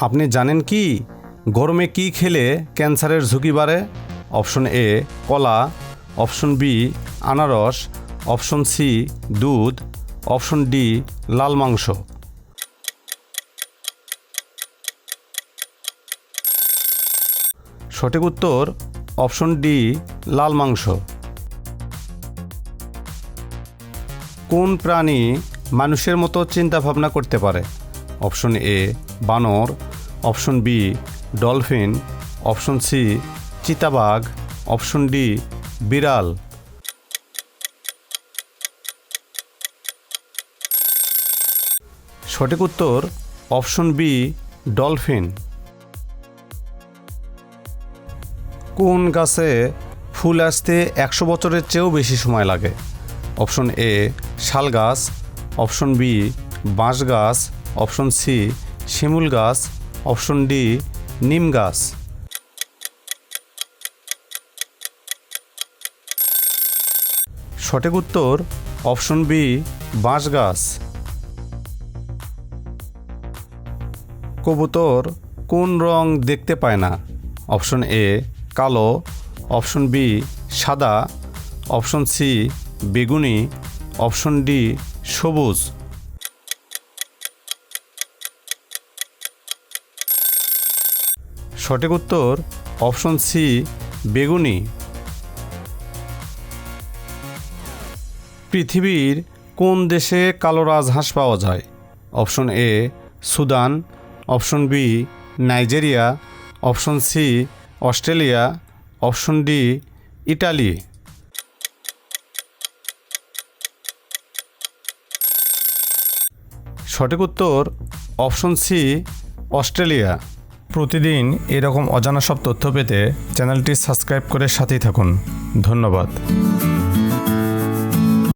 আপনি জানেন কি? গরমে কি খেলে ক্যান্সারের ঝুঁকি বাড়ে? অপশন এ, কলা। অপশন বি, আনারস। অপশন সি, দুধ। অপশন ডি, লাল মাংস। সঠিক উত্তর, অপশন ডি, লাল মাংস। কোন প্রাণী মানুষের মতো চিন্তা ভাবনা করতে পারে? অপশন এ বানর, option B dolphin, option C চিতাবাঘ, অপশন ডি বিড়াল। সঠিক উত্তর অপশন বি ডলফিন। কোন গাছে ফুল আসতে একশো বছরের চেয়েও বেশি সময় লাগে? অপশন এ শাল গাছ অপশন বি বাঁশ গাছ অপশন সি, শিমুল গাছ। অপশন ডি, নিম গাছ। সঠিক উত্তর, অপশন বি, বাঁশ গাছ। কবুতর কোন রং দেখতে পায় না? অপশন এ, কালো। অপশন বি, সাদা। অপশন সি, বেগুনি। অপশন ডি, সবুজ। সঠিক উত্তর অপশন সি, বেগুনি। পৃথিবীর কোন দেশে কালো রাজহাঁস পাওয়া যায়? Option A, Sudan. Option B, Nigeria. Option C, Australia. Option D, Italy. সঠিক উত্তর অপশন সি, অস্ট্রেলিয়া। প্রতিদিন এরকম অজানা সব তথ্য পেতে চ্যানেলটি সাবস্ক্রাইব করে সাথেই থাকুন। ধন্যবাদ।